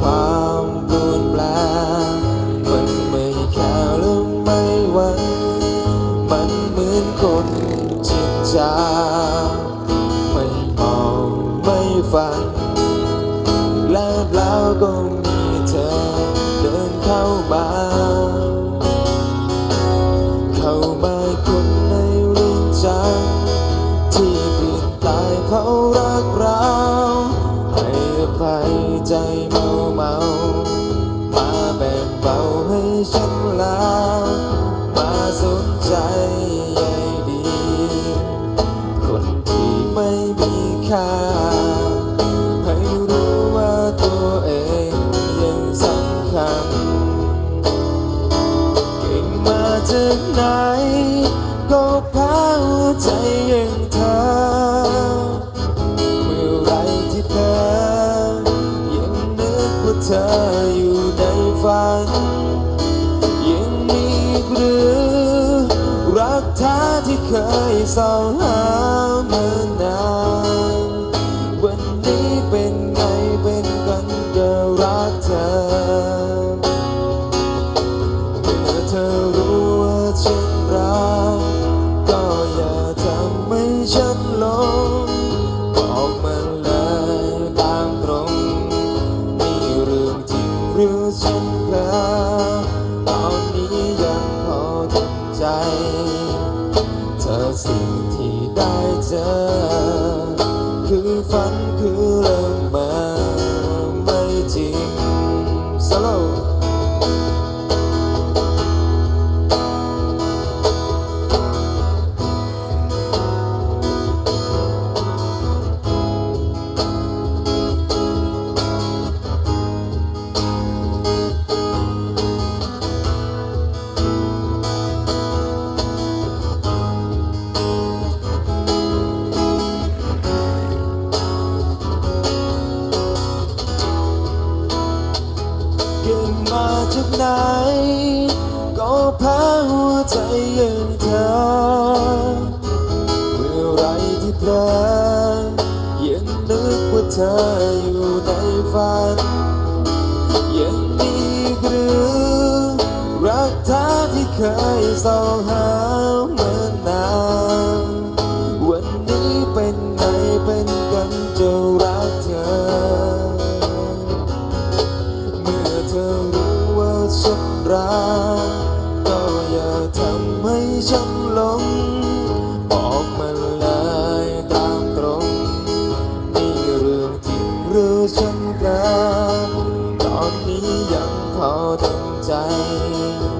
ความปวดแปลมันไม่แค่หรือไม่วังมันเหมือนคนจิตจาไม่มอไม่ฟังและแล้วก็มีเธอเดินเข้ามา เข้ามาคนในเรื่องใจ ใจเมาเมามาแบ่งเบาให้ฉันแล้วมาสนใจใยดี คนที่ไม่มีค่า ให้รู้ว่าตัวเองยังสำคัญ เก่งมาจากไหน ก็พ้หัวใจ เธออยู่ในฝัน ยังมีหรือ รักแท้ที่เคยสองหาเมื่อนานวัน ใจ เธอสิ่งที่ได้เจอคือ จากไหน ก็แพ้หัวใจย่างเธอเมื่อไรที่เพลอยังนึกว่าเธออยู่ในฝัน ยังมีหรือรักแท้ที่เคยสองหาเมื่อนานวันนี้เป็นไงเป็นกันจะรักเธอ Oh.